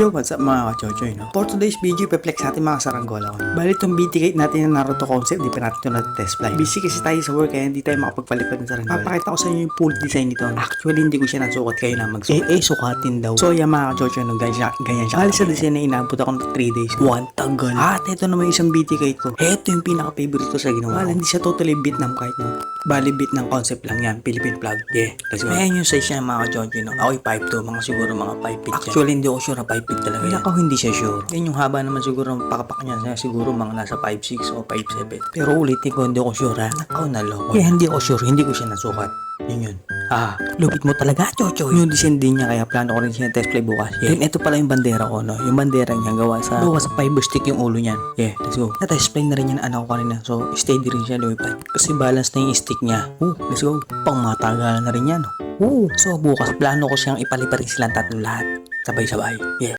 Yo, what's up mga kachochoy, no? For today's video, peplex natin mga saranggola ko. Bali itong BT natin na Naruto concept, di pa natin ito na-test fly. Busy kasi tayo sa work, kaya hindi tayo makapagpalipad ng saranggola. Papakita ko sa inyo yung full design nito. Actually, hindi ko siya nasukat, kayo na magsukat. Eh, eh, sukatin daw. So, yan mga kachochoy, no? Ganyan siya. Ganyan siya. Bali sa design na inabot ako ng 3 days. One tagal. At ito naman isang BT ko. Ito yung pinaka-favorite ko sa ginawa. Bali, hindi siya totally Vietnam kahit no. Bali, bit ng concept lang yan. Philippine plug. Yeah, let's go. Ayan yung size niya mga kachochoy, no? Ako'y 5'2", mga siguro mga 5 feet. Actually, hindi ako sure na 5 feet talaga yan. Ako hindi siya sure. Yan yung haba naman siguro ng pakapak niya. Siya siguro mga nasa 5'6 o 5'7. Pero ulitin ko, hindi ako sure ha. Ako na loko. Kaya hindi ako sure, hindi ko siya nasukat. Yun yun. Ah, lupit mo talaga, Chocho. Yung design din niya, kaya plano ko rin siya test play bukas. Yeah. Then, ito pala yung bandera ko, no? Yung bandera niya, gawa sa, gawa sa fiber stick yung ulo niyan. Yeah, let's go. Na-test play na rin yan, ano ko kanina. So, steady rin siya, lumipad. Kasi balance na yung stick niya. Ooh, let's go. Pang matagalan na rin yan, no? Oo. So, bukas, plano ko siyang ipaliparin silang tatlo lahat. Sabay-sabay. Yeah.